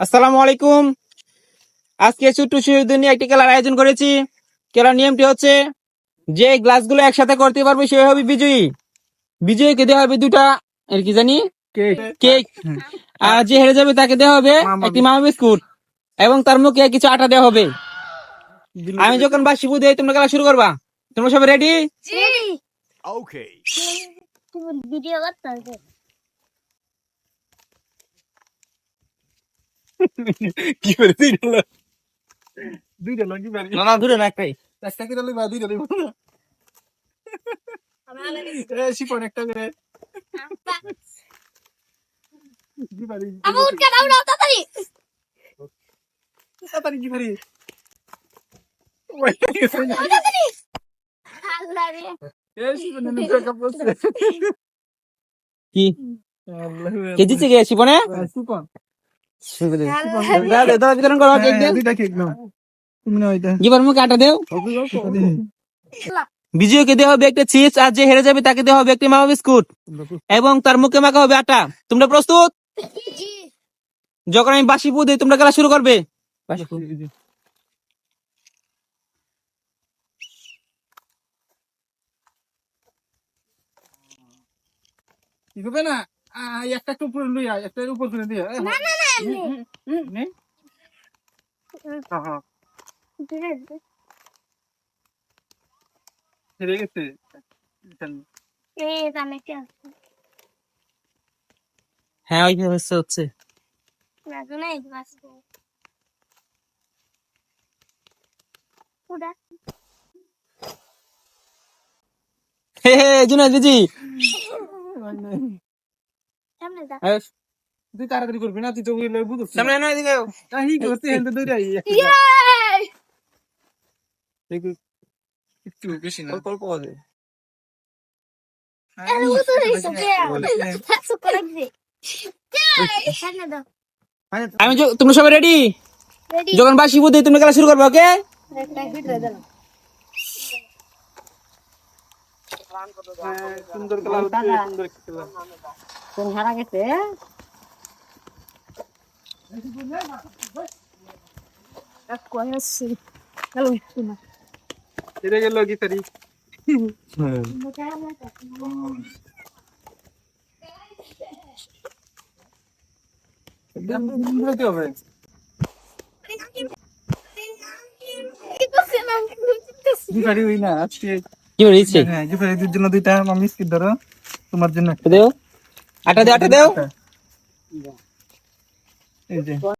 আসসালামু আলাইকুম। আজকে ছোট্ট শিশুদের নিয়ে একটি খেলার আয়োজন করেছি। খেলার নিয়মটি হচ্ছে যে গ্লাসগুলো একসাথে করতে পারবে সে হবে বিজয়ী। বিজয়ীকে দেওয়া হবে দুটা এর কি জানি? কেক আর যে হেরে যাবে তাকে দেওয়া হবে একটি মামা বিস্কুট। এবং তার মুখে কিছু আটা দেওয়া হবে। আমি যখন বাসি বুধে তোমরা খেলা শুরু করবা তোমরা সবাই রেডি. তুমি ভিডিও করতে কি করে দুইটা লোক? দুইটা না না দূরে না একটাই। একটা দুইটা লইবা এ শিপন একটা করে। আমি উঠকে দাও তাড়াতাড়ি। তাড়াতাড়ি কি কে? জিতে গেছি বনে শিপন। বিজয়কে দেওয়া হবে একটা চিপস আর যে হেরে যাবে তাকে দেওয়া হবে একটি মামা বিস্কুট। এবং তার মুখে মাখা হবে আটা। তোমরা প্রস্তুত? যখন আমি বাসি পু দিই তোমরা খেলা শুরু করবে। না? একটা একটু উপরে লইয়া একটা উপর করে দিয়া। হ্যাঁ হ্যাঁ। হেরে গেছে। হ্যাঁ ওইভাবে হচ্ছে। হচ্ছে হে হে জুনাইদ বিজি সামনে যা। তুই তাড়াতাড়ি করবি না তুই তো ওই লই বুঝছিস সামনে না এদিকে হি করতে হেনতে দৌড়াই ইয়ে একটু বেশি না অল্প আরে ও তো দাও আমি য- তোমরা সবাই রেডি রেডি যখন বাসি পু দিই তোমরা খেলা শুরু করবে ওকে একটা ভিডিও দাও সুন্দর খেলা সুন্দর খেলা কোন হারা গেছে হেরে গেল কি তারি হবে দুইটা মামি ধরো তোমার জন্য দেও আটা দেও আটা দেও এই যে